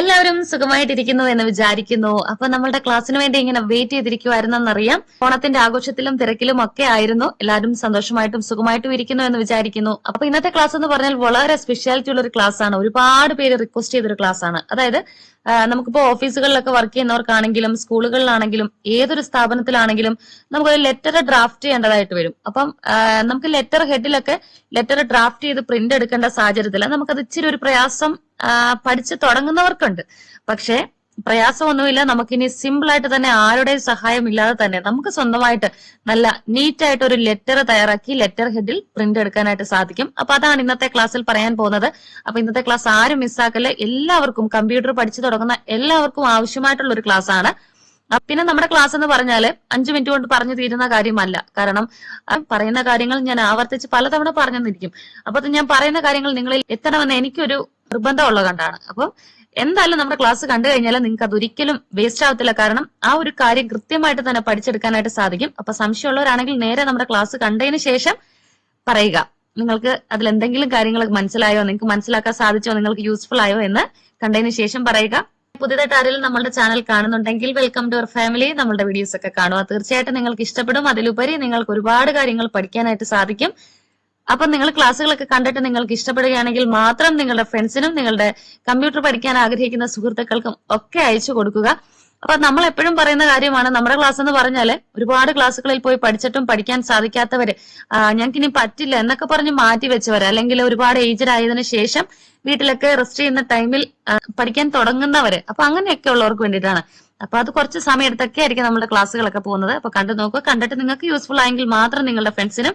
എല്ലാവരും സുഖമായിട്ടിരിക്കുന്നു എന്ന് വിചാരിക്കുന്നു. അപ്പൊ നമ്മളുടെ ക്ലാസ്സിന് വേണ്ടി ഇങ്ങനെ വെയിറ്റ് ചെയ്തിരിക്കുവായിരുന്നെന്നറിയാം. ഓണത്തിന്റെ ആഘോഷത്തിലും തിരക്കിലും ഒക്കെ ആയിരുന്നു. എല്ലാവരും സന്തോഷമായിട്ടും സുഖമായിട്ടും ഇരിക്കുന്നു എന്ന് വിചാരിക്കുന്നു. അപ്പൊ ഇന്നത്തെ ക്ലാസ് എന്ന് പറഞ്ഞാൽ വളരെ സ്പെഷ്യാലിറ്റി ഉള്ള ഒരു ക്ലാസ് ആണ്. ഒരുപാട് പേര് റിക്വസ്റ്റ് ചെയ്തൊരു ക്ലാസ് ആണ്. അതായത് നമുക്കിപ്പോ ഓഫീസുകളിലൊക്കെ വർക്ക് ചെയ്യുന്നവർക്കാണെങ്കിലും സ്കൂളുകളിലാണെങ്കിലും ഏതൊരു സ്ഥാപനത്തിലാണെങ്കിലും നമുക്ക് ഒരു ലെറ്റർ ഡ്രാഫ്റ്റ് ചെയ്യേണ്ടതായിട്ട് വരും. അപ്പം നമുക്ക് ലെറ്റർ ഹെഡിലൊക്കെ ലെറ്റർ ഡ്രാഫ്റ്റ് ചെയ്ത് പ്രിന്റ് എടുക്കേണ്ട സാഹചര്യത്തിൽ നമുക്കത് ഇച്ചിരി ഒരു പ്രയാസം പഠിച്ച് തുടങ്ങുന്നവർക്കുണ്ട്. പക്ഷേ പ്രയാസമൊന്നുമില്ല. നമുക്കിനി സിമ്പിൾ ആയിട്ട് തന്നെ ആരുടെയും സഹായം ഇല്ലാതെ തന്നെ നമുക്ക് സ്വന്തമായിട്ട് നല്ല നീറ്റ് ആയിട്ട് ഒരു ലെറ്റർ തയ്യാറാക്കി ലെറ്റർ ഹെഡിൽ പ്രിന്റ് എടുക്കാനായിട്ട് സാധിക്കും. അപ്പൊ അതാണ് ഇന്നത്തെ ക്ലാസ്സിൽ പറയാൻ പോകുന്നത്. അപ്പൊ ഇന്നത്തെ ക്ലാസ് ആരും മിസ്സാക്കല്ലേ എല്ലാവർക്കും കമ്പ്യൂട്ടർ പഠിച്ചു തുടങ്ങുന്ന എല്ലാവർക്കും ആവശ്യമായിട്ടുള്ള ഒരു ക്ലാസ് ആണ്. പിന്നെ നമ്മുടെ ക്ലാസ് എന്ന് പറഞ്ഞാൽ അഞ്ചു മിനിറ്റ് കൊണ്ട് പറഞ്ഞു തീരുന്ന കാര്യമല്ല. കാരണം പറയുന്ന കാര്യങ്ങൾ ഞാൻ ആവർത്തിച്ച് പലതവണ പറഞ്ഞെന്നിരിക്കും. അപ്പൊ ഞാൻ പറയുന്ന കാര്യങ്ങൾ നിങ്ങളിൽ എത്തണമെന്ന് എനിക്കൊരു നിർബന്ധമുള്ള കണ്ടാണ്. അപ്പം എന്തായാലും നമ്മുടെ ക്ലാസ് കണ്ടു കഴിഞ്ഞാൽ നിങ്ങൾക്ക് അത് ഒരിക്കലും വേസ്റ്റ് ആവത്തില്ല. കാരണം ആ ഒരു കാര്യം കൃത്യമായിട്ട് തന്നെ പഠിച്ചെടുക്കാനായിട്ട് സാധിക്കും. അപ്പൊ സംശയമുള്ളവരാണെങ്കിൽ നേരെ നമ്മുടെ ക്ലാസ് കണ്ടതിന് ശേഷം പറയുക. നിങ്ങൾക്ക് അതിൽ എന്തെങ്കിലും കാര്യങ്ങൾ മനസ്സിലായോ? നിങ്ങൾക്ക് മനസ്സിലാക്കാൻ സാധിച്ചോ? നിങ്ങൾക്ക് യൂസ്ഫുൾ ആയോ എന്ന് കണ്ടതിന് ശേഷം പറയുക. പുതിയതായിട്ട് ആരെങ്കിലും നമ്മുടെ ചാനൽ കാണുന്നുണ്ടെങ്കിൽ വെൽക്കം ടു അവർ ഫാമിലി നമ്മുടെ വീഡിയോസ് ഒക്കെ കാണുക. തീർച്ചയായിട്ടും നിങ്ങൾക്ക് ഇഷ്ടപ്പെടും. അതിലുപരി നിങ്ങൾക്ക് ഒരുപാട് കാര്യങ്ങൾ പഠിക്കാനായിട്ട് സാധിക്കും. അപ്പൊ നിങ്ങൾ ക്ലാസ്സുകളൊക്കെ കണ്ടിട്ട് നിങ്ങൾക്ക് ഇഷ്ടപ്പെടുകയാണെങ്കിൽ മാത്രം നിങ്ങളുടെ ഫ്രണ്ട്സിനും നിങ്ങളുടെ കമ്പ്യൂട്ടർ പഠിക്കാൻ ആഗ്രഹിക്കുന്ന സുഹൃത്തുക്കൾക്കും ഒക്കെ അയച്ചു കൊടുക്കുക. അപ്പൊ നമ്മൾ എപ്പോഴും പറയുന്ന കാര്യമാണ് നമ്മുടെ ക്ലാസ് എന്ന് പറഞ്ഞാൽ ഒരുപാട് ക്ലാസ്സുകളിൽ പോയി പഠിച്ചിട്ടും പഠിക്കാൻ സാധിക്കാത്തവര് ഞങ്ങൾക്ക് ഇനി പറ്റില്ല എന്നൊക്കെ പറഞ്ഞ് മാറ്റി വെച്ചവര് അല്ലെങ്കിൽ ഒരുപാട് ഏജ്ഡ് ആയതിനു ശേഷം വീട്ടിലൊക്കെ റെസ്റ്റ് ചെയ്യുന്ന ടൈമിൽ പഠിക്കാൻ തുടങ്ങുന്നവര്. അപ്പൊ അങ്ങനെയൊക്കെ ഉള്ളവർക്ക് വേണ്ടിയിട്ടാണ്. അപ്പൊ അത് കുറച്ച് സമയം എടുത്തൊക്കെ ആയിരിക്കും നമ്മുടെ ക്ലാസ്സുകളൊക്കെ പോകുന്നത്. അപ്പൊ കണ്ടു നോക്കുക കണ്ടിട്ട് നിങ്ങൾക്ക് യൂസ്ഫുൾ ആയെങ്കിൽ മാത്രം നിങ്ങളുടെ ഫ്രണ്ട്സിനും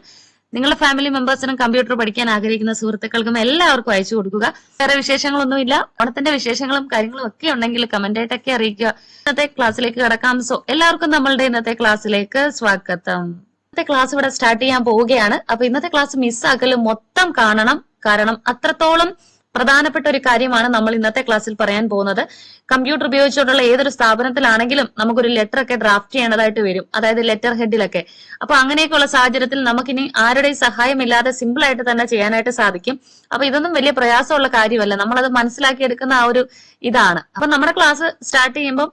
നിങ്ങളുടെ ഫാമിലി മെമ്പേഴ്സിനും കമ്പ്യൂട്ടർ പഠിക്കാൻ ആഗ്രഹിക്കുന്ന സുഹൃത്തുക്കൾക്കും എല്ലാവർക്കും അയച്ചു കൊടുക്കുക. വേറെ വിശേഷങ്ങളൊന്നുമില്ല. ഓണത്തിന്റെ വിശേഷങ്ങളും കാര്യങ്ങളും ഒക്കെ ഉണ്ടെങ്കിൽ കമന്റ് ആയിട്ടൊക്കെ അറിയിക്കുക. ഇന്നത്തെ ക്ലാസ്സിലേക്ക് കിടക്കാം. സോ എല്ലാവർക്കും നമ്മളുടെ ഇന്നത്തെ ക്ലാസ്സിലേക്ക് സ്വാഗതം. ഇന്നത്തെ ക്ലാസ് ഇവിടെ സ്റ്റാർട്ട് ചെയ്യാൻ പോവുകയാണ്. അപ്പൊ ഇന്നത്തെ ക്ലാസ് മിസ്സാക്കൽ മൊത്തം കാണണം. കാരണം അത്രത്തോളം പ്രധാനപ്പെട്ട ഒരു കാര്യമാണ് നമ്മൾ ഇന്നത്തെ ക്ലാസ്സിൽ പറയാൻ പോകുന്നത്. കമ്പ്യൂട്ടർ ഉപയോഗിച്ചുകൊണ്ടുള്ള ഏതൊരു സ്ഥാപനത്തിലാണെങ്കിലും നമുക്കൊരു ലെറ്റർ ഒക്കെ ഡ്രാഫ്റ്റ് ചെയ്യേണ്ടതായിട്ട് വരും. അതായത് ലെറ്റർ ഹെഡിലൊക്കെ. അപ്പൊ അങ്ങനെയൊക്കെയുള്ള സാഹചര്യത്തിൽ നമുക്കിനി ആരുടെയും സഹായമില്ലാതെ സിമ്പിൾ ആയിട്ട് തന്നെ ചെയ്യാനായിട്ട് സാധിക്കും. അപ്പൊ ഇതൊന്നും വലിയ പ്രയാസമുള്ള കാര്യമല്ല. നമ്മളത് മനസ്സിലാക്കി എടുക്കുന്ന ആ ഒരു ഇതാണ്. അപ്പൊ നമ്മുടെ ക്ലാസ് സ്റ്റാർട്ട് ചെയ്യുമ്പോൾ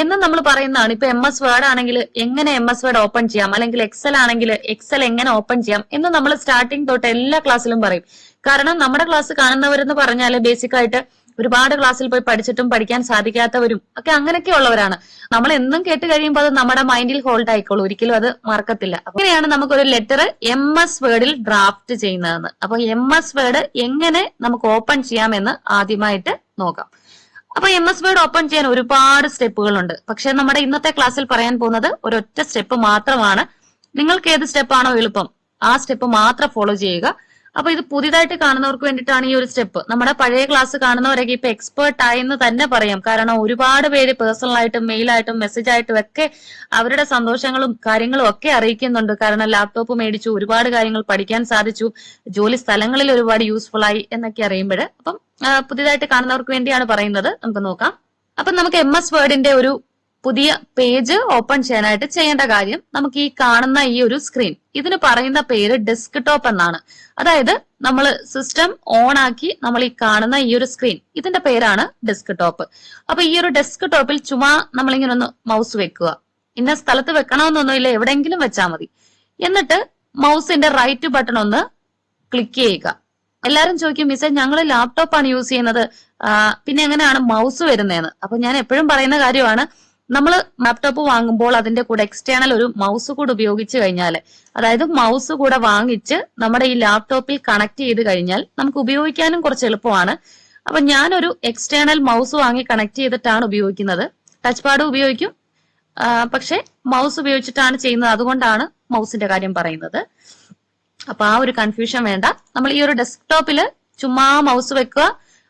എന്നും നമ്മൾ പറയുന്നതാണ്. ഇപ്പൊ എം എസ് വേർഡ് ആണെങ്കിൽ എങ്ങനെ എം എസ് വേർഡ് ഓപ്പൺ ചെയ്യാം? അല്ലെങ്കിൽ എക്സൽ ആണെങ്കിൽ എക്സൽ എങ്ങനെ ഓപ്പൺ ചെയ്യാം? എന്ന് നമ്മൾ സ്റ്റാർട്ടിങ് തൊട്ട് എല്ലാ ക്ലാസ്സിലും പറയും. കാരണം നമ്മുടെ ക്ലാസ് കാണുന്നവരെന്ന് പറഞ്ഞാൽ ബേസിക് ആയിട്ട് ഒരുപാട് ക്ലാസ്സിൽ പോയി പഠിച്ചിട്ടും പഠിക്കാൻ സാധിക്കാത്തവരും ഒക്കെ അങ്ങനെയൊക്കെ ഉള്ളവരാണ്. നമ്മൾ എന്നും കേട്ട് കഴിയുമ്പോൾ അത് നമ്മുടെ മൈൻഡിൽ ഹോൾഡ് ആയിക്കോളൂ. ഒരിക്കലും അത് മറക്കത്തില്ല. അങ്ങനെയാണ് നമുക്ക് ഒരു ലെറ്റർ എം എസ് വേർഡിൽ ഡ്രാഫ്റ്റ് ചെയ്യുന്നതെന്ന്. അപ്പൊ എം എസ് വേർഡ് എങ്ങനെ നമുക്ക് ഓപ്പൺ ചെയ്യാമെന്ന് ആദ്യമായിട്ട് നോക്കാം. അപ്പൊ എം എസ് വേർഡ് ഓപ്പൺ ചെയ്യാൻ ഒരുപാട് സ്റ്റെപ്പുകളുണ്ട്. പക്ഷെ നമ്മുടെ ഇന്നത്തെ ക്ലാസ്സിൽ പറയാൻ പോകുന്നത് ഒരൊറ്റ സ്റ്റെപ്പ് മാത്രമാണ്. നിങ്ങൾക്ക് ഏത് സ്റ്റെപ്പാണോ എളുപ്പം ആ സ്റ്റെപ്പ് മാത്രം ഫോളോ ചെയ്യുക. അപ്പൊ ഇത് പുതിയതായിട്ട് കാണുന്നവർക്ക് വേണ്ടിയിട്ടാണ് ഈ ഒരു സ്റ്റെപ്പ് നമ്മുടെ പഴയ ക്ലാസ് കാണുന്നവരൊക്കെ ഇപ്പൊ എക്സ്പേർട്ട് ആയെന്ന് തന്നെ പറയാം. കാരണം ഒരുപാട് പേര് പേഴ്സണൽ ആയിട്ടും മെയിലായിട്ടും മെസ്സേജ് ആയിട്ടും ഒക്കെ അവരുടെ സന്തോഷങ്ങളും കാര്യങ്ങളും ഒക്കെ അറിയിക്കുന്നുണ്ട്. കാരണം ലാപ്ടോപ്പ് മേടിച്ചു ഒരുപാട് കാര്യങ്ങൾ പഠിക്കാൻ സാധിച്ചു. ജോലി സ്ഥലങ്ങളിൽ ഒരുപാട് യൂസ്ഫുൾ ആയി എന്നൊക്കെ അറിയുമ്പോൾ. അപ്പം പുതിയതായിട്ട് കാണുന്നവർക്ക് വേണ്ടിയാണ് പറയുന്നത്. നമുക്ക് നോക്കാം. അപ്പൊ നമുക്ക് എം എസ് വേർഡിന്റെ ഒരു പുതിയ പേജ് ഓപ്പൺ ചെയ്യാനായിട്ട് ചെയ്യേണ്ട കാര്യം നമുക്ക് ഈ കാണുന്ന ഈ ഒരു സ്ക്രീൻ. ഇതിന് പറയുന്ന പേര് ഡെസ്ക് ടോപ്പ് എന്നാണ്. അതായത് നമ്മൾ സിസ്റ്റം ഓൺ ആക്കി നമ്മൾ ഈ കാണുന്ന ഈ ഒരു സ്ക്രീൻ ഇതിന്റെ പേരാണ് ഡെസ്ക് ടോപ്പ് അപ്പൊ ഈ ഒരു ഡെസ്ക് ടോപ്പിൽ ചുമ്മാ നമ്മളിങ്ങനെ ഒന്ന് മൗസ് വെക്കുക. ഇന്ന സ്ഥലത്ത് വെക്കണമെന്നൊന്നുമില്ല എവിടെയെങ്കിലും വെച്ചാൽ മതി. എന്നിട്ട് മൗസിന്റെ റൈറ്റ് ബട്ടൺ ഒന്ന് ക്ലിക്ക് ചെയ്യുക. എല്ലാരും ചോദിക്കും മിസ്സേ ഞങ്ങൾ ലാപ്ടോപ്പാണ് യൂസ് ചെയ്യുന്നത്. പിന്നെ എങ്ങനെയാണ് മൗസ് വരുന്നതെന്ന് അപ്പൊ ഞാൻ എപ്പോഴും പറയുന്ന കാര്യമാണ് നമ്മൾ ലാപ്ടോപ്പ് വാങ്ങുമ്പോൾ അതിന്റെ കൂടെ എക്സ്റ്റേണൽ ഒരു മൗസ് കൂടെ ഉപയോഗിച്ച് കഴിഞ്ഞാൽ അതായത് മൗസ് കൂടെ വാങ്ങിച്ച് നമ്മുടെ ഈ ലാപ്ടോപ്പിൽ കണക്ട് ചെയ്ത് കഴിഞ്ഞാൽ നമുക്ക് ഉപയോഗിക്കാനും കുറച്ച് എളുപ്പമാണ്. അപ്പൊ ഞാനൊരു എക്സ്റ്റേണൽ മൗസ് വാങ്ങി കണക്ട് ചെയ്തിട്ടാണ് ഉപയോഗിക്കുന്നത്. ടച്ച് പാഡ് ഉപയോഗിക്കും പക്ഷെ മൗസ് ഉപയോഗിച്ചിട്ടാണ് ചെയ്യുന്നത്. അതുകൊണ്ടാണ് മൗസിന്റെ കാര്യം പറയുന്നത്. അപ്പൊ ആ ഒരു കൺഫ്യൂഷൻ വേണ്ട. നമ്മൾ ഈ ഒരു ഡെസ്ക്ടോപ്പിൽ ചുമ്മാ മൗസ് വെക്കുക.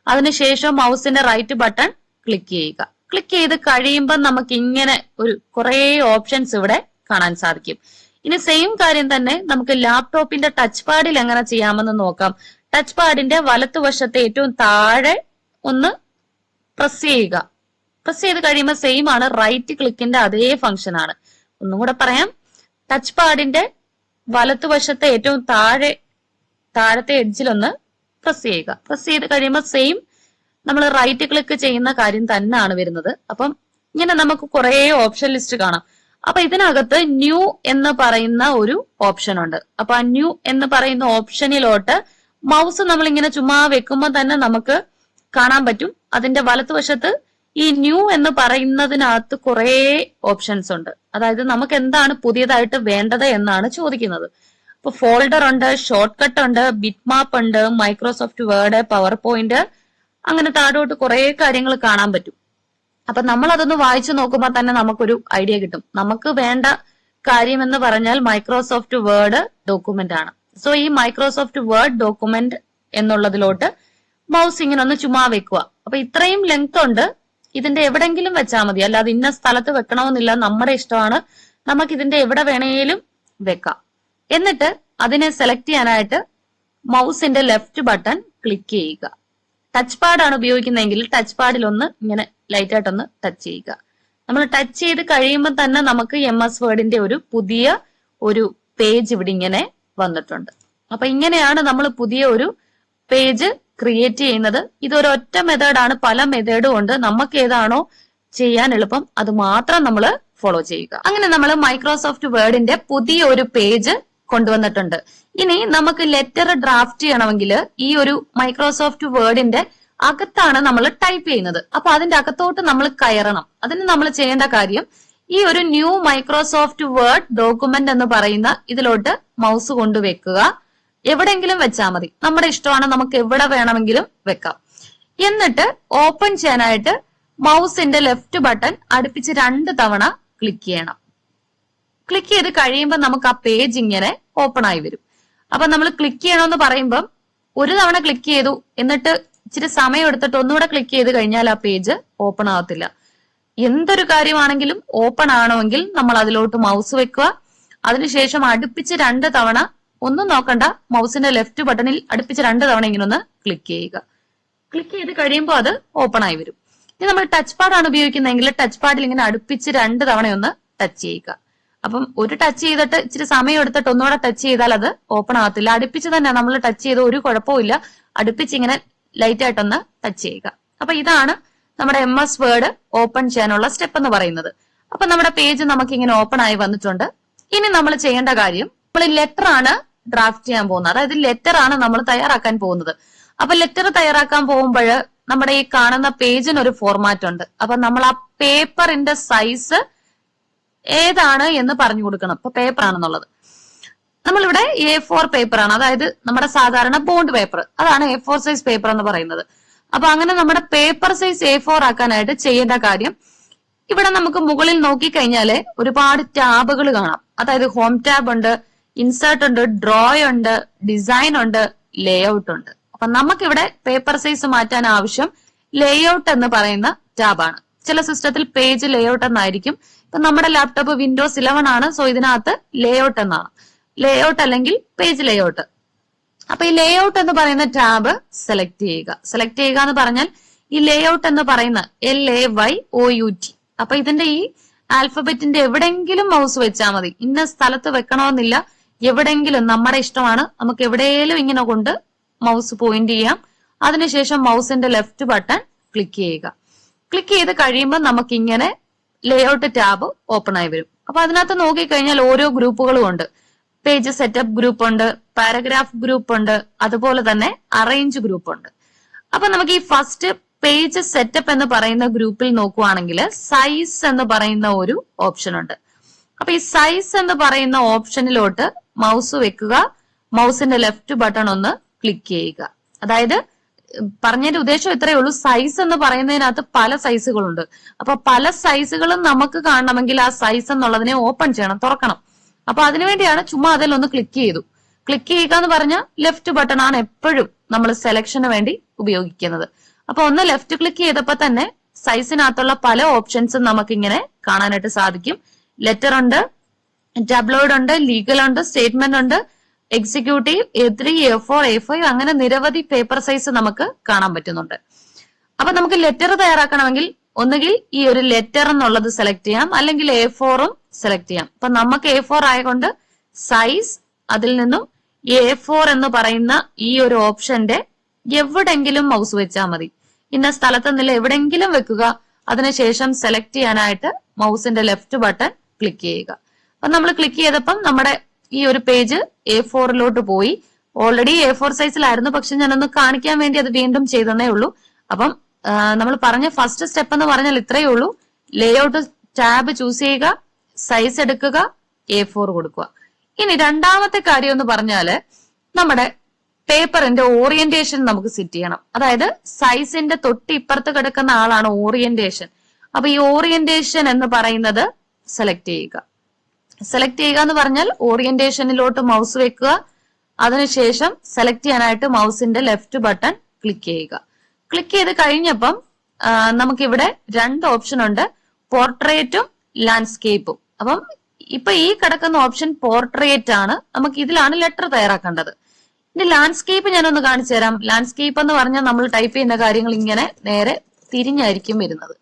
അതിനുശേഷം മൗസിന്റെ റൈറ്റ് ബട്ടൺ ക്ലിക്ക് ചെയ്യുക. ക്ലിക്ക് ചെയ്ത് കഴിയുമ്പോൾ നമുക്ക് ഇങ്ങനെ ഒരു കുറേ ഓപ്ഷൻസ് ഇവിടെ കാണാൻ സാധിക്കും. ഇനി സെയിം കാര്യം തന്നെ നമുക്ക് ലാപ്ടോപ്പിന്റെ ടച്ച് പാഡിൽ എങ്ങനെ ചെയ്യാമെന്ന് നോക്കാം. ടച്ച് പാഡിന്റെ വലത്തുവശത്തെ ഏറ്റവും താഴെ ഒന്ന് പ്രസ് ചെയ്യുക. പ്രസ് ചെയ്ത് കഴിയുമ്പോൾ സെയിം ആണ് റൈറ്റ് ക്ലിക്കിന്റെ അതേ ഫംഗ്ഷൻ ആണ്. ഒന്നും കൂടെ പറയാം. ടച്ച് പാഡിന്റെ വലത്തുവശത്തെ ഏറ്റവും താഴെ താഴത്തെ എഡ്ജിലൊന്ന് പ്രസ് ചെയ്യുക. പ്രസ് ചെയ്ത് കഴിയുമ്പോൾ സെയിം നമ്മൾ റൈറ്റ് ക്ലിക്ക് ചെയ്യുന്ന കാര്യം തന്നെയാണ് വരുന്നത്. അപ്പം ഇങ്ങനെ നമുക്ക് കുറേ ഓപ്ഷൻ ലിസ്റ്റ് കാണാം. അപ്പൊ ഇതിനകത്ത് ന്യൂ എന്ന് പറയുന്ന ഒരു ഓപ്ഷൻ ഉണ്ട്. അപ്പൊ ആ ന്യൂ എന്ന് പറയുന്ന ഓപ്ഷനിലോട്ട് മൗസ് നമ്മൾ ഇങ്ങനെ ചുമ്മാ വെക്കുമ്പോൾ തന്നെ നമുക്ക് കാണാൻ പറ്റും. അതിന്റെ വലത്തുവശത്ത് ഈ ന്യൂ എന്ന് പറയുന്നതിനകത്ത് കുറേ ഓപ്ഷൻസ് ഉണ്ട്. അതായത് നമുക്ക് എന്താണ് പുതിയതായിട്ട് വേണ്ടത് എന്നാണ് ചോദിക്കുന്നത്. ഇപ്പൊ ഫോൾഡർ ഉണ്ട് ഷോർട്ട് കട്ട് ഉണ്ട് ബിറ്റ് മാപ്പ് ഉണ്ട് മൈക്രോസോഫ്റ്റ് വേർഡ് പവർ പോയിന്റ് അങ്ങനെ താഴോട്ട് കുറെ കാര്യങ്ങൾ കാണാൻ പറ്റും. അപ്പൊ നമ്മൾ അതൊന്ന് വായിച്ചു നോക്കുമ്പോൾ തന്നെ നമുക്കൊരു ഐഡിയ കിട്ടും. നമുക്ക് വേണ്ട കാര്യം എന്ന് പറഞ്ഞാൽ മൈക്രോസോഫ്റ്റ് വേർഡ് ഡോക്യുമെന്റ് ആണ്. സോ ഈ മൈക്രോസോഫ്റ്റ് വേർഡ് ഡോക്യുമെന്റ് എന്നുള്ളതിലോട്ട് മൗസ് ഇങ്ങനെ ഒന്ന് ചുമ്മാ വെക്കുക. അപ്പൊ ഇത്രയും ലെങ്ത് ഉണ്ട്. ഇതിന്റെ എവിടെങ്കിലും വെച്ചാൽ മതി. അല്ലാതെ ഇന്ന സ്ഥലത്ത് വെക്കണമെന്നില്ല. നമ്മുടെ ഇഷ്ടമാണ്. നമുക്ക് ഇതിന്റെ എവിടെ വേണേലും വെക്കാം. എന്നിട്ട് അതിനെ സെലക്ട് ചെയ്യാനായിട്ട് മൗസിന്റെ ലെഫ്റ്റ് ബട്ടൺ ക്ലിക്ക് ചെയ്യുക. ടച്ച് പാഡാണ് ഉപയോഗിക്കുന്നതെങ്കിൽ ടച്ച് പാഡിൽ ഒന്ന് ഇങ്ങനെ ലൈറ്റ് ആയിട്ടൊന്ന് ടച്ച് ചെയ്യുക. നമ്മൾ ടച്ച് ചെയ്ത് കഴിയുമ്പോൾ തന്നെ നമുക്ക് എം എസ് വേർഡിന്റെ ഒരു പുതിയ ഒരു പേജ് ഇവിടെ ഇങ്ങനെ വന്നിട്ടുണ്ട്. അപ്പൊ ഇങ്ങനെയാണ് നമ്മൾ പുതിയ ഒരു പേജ് ക്രിയേറ്റ് ചെയ്യുന്നത്. ഇതൊരു ഒറ്റ മെത്തേഡാണ് പല മെത്തേഡും ഉണ്ട്. നമുക്ക് ഏതാണോ ചെയ്യാൻ എളുപ്പം. അത് മാത്രം നമ്മൾ ഫോളോ ചെയ്യുക. അങ്ങനെ നമ്മൾ മൈക്രോസോഫ്റ്റ് വേർഡിന്റെ പുതിയ ഒരു പേജ് കൊണ്ടുവന്നിട്ടുണ്ട്. ഇനി നമുക്ക് ലെറ്റർ ഡ്രാഫ്റ്റ് ചെയ്യണമെങ്കിൽ ഈ ഒരു മൈക്രോസോഫ്റ്റ് വേർഡിന്റെ അകത്താണ് നമ്മൾ ടൈപ്പ് ചെയ്യുന്നത്. അപ്പൊ അതിന്റെ അകത്തോട്ട് നമ്മൾ കയറണം. അതിന് നമ്മൾ ചെയ്യേണ്ട കാര്യം ഈ ഒരു ന്യൂ മൈക്രോസോഫ്റ്റ് വേർഡ് ഡോക്യുമെന്റ് എന്ന് പറയുന്ന ഇതിലോട്ട് മൗസ് കൊണ്ടുവെക്കുക എവിടെയെങ്കിലും വെച്ചാൽ മതി. നമ്മുടെ ഇഷ്ടമാണ്. നമുക്ക് എവിടെ വേണമെങ്കിലും വെക്കാം. എന്നിട്ട് ഓപ്പൺ ചെയ്യാനായിട്ട് മൗസിന്റെ ലെഫ്റ്റ് ബട്ടൺ അടുപ്പിച്ച് രണ്ട് തവണ ക്ലിക്ക് ചെയ്യണം. ക്ലിക്ക് ചെയ്ത് കഴിയുമ്പോൾ നമുക്ക് ആ പേജ് ഇങ്ങനെ ഓപ്പൺ ആയി വരും. അപ്പൊ നമ്മൾ ക്ലിക്ക് ചെയ്യണമെന്ന് പറയുമ്പം ഒരു തവണ ക്ലിക്ക് ചെയ്തു എന്നിട്ട് ഇച്ചിരി സമയം എടുത്തിട്ട് ഒന്നുകൂടെ ക്ലിക്ക് ചെയ്ത് കഴിഞ്ഞാൽ ആ പേജ് ഓപ്പൺ ആവത്തില്ല. എന്തൊരു കാര്യമാണെങ്കിലും ഓപ്പൺ ആണെങ്കിൽ നമ്മൾ അതിലോട്ട് മൗസ് വെക്കുക. അതിനുശേഷം അടുപ്പിച്ച് രണ്ട് തവണ ഒന്നും നോക്കണ്ട മൗസിന്റെ ലെഫ്റ്റ് ബട്ടണിൽ അടുപ്പിച്ച് രണ്ട് തവണ ഇങ്ങനെ ഒന്ന് ക്ലിക്ക് ചെയ്യുക. ക്ലിക്ക് ചെയ്ത് കഴിയുമ്പോൾ അത് ഓപ്പൺ ആയി വരും. ഇനി നമ്മൾ ടച്ച് പാഡാണ് ഉപയോഗിക്കുന്നതെങ്കിൽ ടച്ച് പാഡിൽ ഇങ്ങനെ അടുപ്പിച്ച് രണ്ട് തവണ ഒന്ന് ടച്ച് ചെയ്യുക. അപ്പം ഒരു ടച്ച് ചെയ്തിട്ട് ഇച്ചിരി സമയം എടുത്തിട്ട് ഒന്നുകൂടെ ടച്ച് ചെയ്താൽ അത് ഓപ്പൺ ആകത്തില്ല. അടുപ്പിച്ച് തന്നെ നമ്മൾ ടച്ച് ചെയ്ത് ഒരു കുഴപ്പമില്ല അടുപ്പിച്ച് ഇങ്ങനെ ലൈറ്റ് ആയിട്ടൊന്ന് ടച്ച് ചെയ്യുക. അപ്പൊ ഇതാണ് നമ്മുടെ എം എസ് വേർഡ് ഓപ്പൺ ചെയ്യാനുള്ള സ്റ്റെപ്പ് എന്ന് പറയുന്നത്. അപ്പൊ നമ്മുടെ പേജ് നമുക്ക് ഇങ്ങനെ ഓപ്പൺ ആയി വന്നിട്ടുണ്ട്. ഇനി നമ്മൾ ചെയ്യേണ്ട കാര്യം നമ്മൾ ലെറ്റർ ആണ് ഡ്രാഫ്റ്റ് ചെയ്യാൻ പോകുന്നത്. അതായത് ലെറ്റർ ആണ് നമ്മൾ തയ്യാറാക്കാൻ പോകുന്നത്. അപ്പൊ ലെറ്റർ തയ്യാറാക്കാൻ പോകുമ്പോൾ നമ്മുടെ ഈ കാണുന്ന പേജിന് ഒരു ഫോർമാറ്റ് ഉണ്ട്. അപ്പൊ നമ്മൾ ആ പേപ്പറിന്റെ സൈസ് ഏതാണ് എന്ന് പറഞ്ഞു കൊടുക്കണം. ഇപ്പൊ പേപ്പർ ആണെന്നുള്ളത്. നമ്മളിവിടെ എ ഫോർ പേപ്പർ ആണ്. അതായത് നമ്മുടെ സാധാരണ ബോണ്ട് പേപ്പർ അതാണ് എ ഫോർ സൈസ് പേപ്പർ എന്ന് പറയുന്നത്. അപ്പൊ അങ്ങനെ നമ്മുടെ പേപ്പർ സൈസ് എ ഫോർ ആക്കാനായിട്ട് ചെയ്യേണ്ട കാര്യം ഇവിടെ നമുക്ക് മുകളിൽ നോക്കിക്കഴിഞ്ഞാൽ ഒരുപാട് ടാബുകൾ കാണാം. അതായത് ഹോം ടാബ് ഉണ്ട് ഇൻസേർട്ട് ഉണ്ട് ഡ്രോ ഉണ്ട് ഡിസൈൻ ഉണ്ട് ലേഔട്ട് ഉണ്ട്. അപ്പൊ നമുക്കിവിടെ പേപ്പർ സൈസ് മാറ്റാൻ ആവശ്യം ലേഔട്ട് എന്ന് പറയുന്ന ടാബാണ് ചില സിസ്റ്റത്തിൽ പേജ് ലേഔട്ട് എന്നായിരിക്കും. ഇപ്പൊ നമ്മുടെ ലാപ്ടോപ്പ് വിൻഡോസ് ഇലവൻ ആണ്. സോ ഇതിനകത്ത് ലേഔട്ട് എന്നാണ്. ലേഔട്ട് അല്ലെങ്കിൽ പേജ് ലേഔട്ട് അപ്പൊ ഈ ലേഔട്ട് എന്ന് പറയുന്ന ടാബ് സെലക്ട് ചെയ്യുക. സെലക്ട് ചെയ്യുക എന്ന് പറഞ്ഞാൽ ഈ ലേഔട്ട് എന്ന് പറയുന്ന L A Y O U T അപ്പൊ ഇതിന്റെ ഈ ആൽഫബറ്റിന്റെ എവിടെങ്കിലും മൗസ് വെച്ചാൽ മതി. ഇന്ന സ്ഥലത്ത് വെക്കണമെന്നില്ല. എവിടെങ്കിലും നമ്മുടെ ഇഷ്ടമാണ്. നമുക്ക് എവിടെയെങ്കിലും ഇങ്ങനെ കൊണ്ട് മൗസ് പോയിന്റ് ചെയ്യാം. അതിനുശേഷം മൗസിന്റെ ലെഫ്റ്റ് ബട്ടൺ ക്ലിക്ക് ചെയ്യുക. ക്ലിക്ക് ചെയ്ത് കഴിയുമ്പോൾ നമുക്ക് ഇങ്ങനെ ലേഔട്ട് ടാബ് ഓപ്പൺ ആയി വരും. അപ്പൊ അതിനകത്ത് നോക്കിക്കഴിഞ്ഞാൽ ഓരോ ഗ്രൂപ്പുകളും ഉണ്ട്. പേജ് സെറ്റപ്പ് ഗ്രൂപ്പ് ഉണ്ട് പാരഗ്രാഫ് ഗ്രൂപ്പ് ഉണ്ട് അതുപോലെ തന്നെ അറേഞ്ച് ഗ്രൂപ്പ് ഉണ്ട്. അപ്പൊ നമുക്ക് ഈ ഫസ്റ്റ് പേജ് സെറ്റപ്പ് എന്ന് പറയുന്ന ഗ്രൂപ്പിൽ നോക്കുവാണെങ്കിൽ സൈസ് എന്ന് പറയുന്ന ഒരു ഓപ്ഷൻ ഉണ്ട്. അപ്പൊ ഈ സൈസ് എന്ന് പറയുന്ന ഓപ്ഷനിലോട്ട് മൗസ് വെക്കുക മൗസിന്റെ ലെഫ്റ്റ് ബട്ടൺ ഒന്ന് ക്ലിക്ക് ചെയ്യുക. അതായത് പറഞ്ഞതിന്റെ ഉദ്ദേശം ഇത്രയേ ഉള്ളൂ. സൈസ് എന്ന് പറയുന്നതിനകത്ത് പല സൈസുകളുണ്ട് അപ്പൊ പല സൈസുകളും നമുക്ക് കാണണമെങ്കിൽ ആ സൈസ് എന്നുള്ളതിനെ ഓപ്പൺ ചെയ്യണം തുറക്കണം. അപ്പൊ അതിനുവേണ്ടിയാണ് ചുമ്മാ അതിലൊന്ന് ക്ലിക്ക് ചെയ്തു. ക്ലിക്ക് ചെയ്യുക എന്ന് പറഞ്ഞാൽ ലെഫ്റ്റ് ബട്ടൺ ആണ് എപ്പോഴും നമ്മൾ സെലക്ഷന് വേണ്ടി ഉപയോഗിക്കുന്നത്. അപ്പൊ ഒന്ന് ലെഫ്റ്റ് ക്ലിക്ക് ചെയ്തപ്പോ തന്നെ സൈസിനകത്തുള്ള പല ഓപ്ഷൻസും നമുക്ക് ഇങ്ങനെ കാണാനായിട്ട് സാധിക്കും. ലെറ്റർ ഉണ്ട് ടാബ്ലോയിഡ് ഉണ്ട് ലീഗൽ ഉണ്ട് സ്റ്റേറ്റ്മെന്റ് ഉണ്ട് executive A three A four A five അങ്ങനെ നിരവധി പേപ്പർ സൈസ് നമുക്ക് കാണാൻ പറ്റുന്നുണ്ട്. അപ്പൊ നമുക്ക് ലെറ്റർ തയ്യാറാക്കണമെങ്കിൽ ഒന്നുകിൽ ഈ ഒരു ലെറ്റർ എന്നുള്ളത് സെലക്ട് ചെയ്യാം. അല്ലെങ്കിൽ എ ഫോറും സെലക്ട് ചെയ്യാം. അപ്പൊ നമുക്ക് എ ഫോർ ആയതുകൊണ്ട് സൈസ് അതിൽ നിന്നും എ ഫോർ എന്ന് പറയുന്ന ഈ ഒരു ഓപ്ഷന്റെ എവിടെങ്കിലും മൗസ് വെച്ചാൽ മതി. ഇന്ന സ്ഥലത്ത് നില എവിടെങ്കിലും വെക്കുക. അതിനുശേഷം സെലക്ട് ചെയ്യാനായിട്ട് മൗസിന്റെ ലെഫ്റ്റ് ബട്ടൺ ക്ലിക്ക് ചെയ്യുക. അപ്പൊ നമ്മൾ ക്ലിക്ക് ചെയ്തപ്പം നമ്മുടെ ഈ ഒരു പേജ് എ ഫോറിലോട്ട് പോയി. ഓൾറെഡി എ ഫോർ സൈസിലായിരുന്നു പക്ഷെ ഞാനൊന്ന് കാണിക്കാൻ വേണ്ടി അത് വീണ്ടും ചെയ്തതേ ഉള്ളൂ. അപ്പം നമ്മൾ പറഞ്ഞ ഫസ്റ്റ് സ്റ്റെപ്പ് എന്ന് പറഞ്ഞാൽ ഇത്രയേ ഉള്ളൂ. ലേഔട്ട് ടാബ് ചൂസ് ചെയ്യുക സൈസ് എടുക്കുക എ ഫോർ കൊടുക്കുക. ഇനി രണ്ടാമത്തെ കാര്യം എന്ന് പറഞ്ഞാൽ നമ്മുടെ പേപ്പറിന്റെ ഓറിയന്റേഷൻ നമുക്ക് സെറ്റ് ചെയ്യണം. അതായത് സൈസിന്റെ തൊട്ട് ഇപ്പുറത്ത് കിടക്കുന്ന ആളാണ് ഓറിയന്റേഷൻ അപ്പൊ ഈ ഓറിയന്റേഷൻ എന്ന് പറയുന്നത് സെലക്ട് ചെയ്യുക. സെലക്ട് ചെയ്യുക എന്ന് പറഞ്ഞാൽ ഓറിയന്റേഷനിലോട്ട് മൗസ് വെക്കുക. അതിനുശേഷം സെലക്ട് ചെയ്യാനായിട്ട് മൗസിന്റെ ലെഫ്റ്റ് ബട്ടൺ ക്ലിക്ക് ചെയ്യുക. ക്ലിക്ക് ചെയ്ത് കഴിഞ്ഞപ്പം നമുക്കിവിടെ രണ്ട് ഓപ്ഷൻ ഉണ്ട്. പോർട്രേറ്റും ലാൻഡ്സ്കേപ്പും അപ്പം ഇപ്പൊ ഈ കിടക്കുന്ന ഓപ്ഷൻ പോർട്രേറ്റ് ആണ്. നമുക്ക് ഇതിലാണ് ലെറ്റർ തയ്യാറാക്കേണ്ടത്. ഇനി ലാൻഡ്സ്കേപ്പ് ഞാനൊന്ന് കാണിച്ചു തരാം. ലാൻഡ്സ്കേപ്പ് എന്ന് പറഞ്ഞാൽ നമ്മൾ ടൈപ്പ് ചെയ്യുന്ന കാര്യങ്ങൾ ഇങ്ങനെ നേരെ തിരിഞ്ഞായിരിക്കും വരുന്നത്.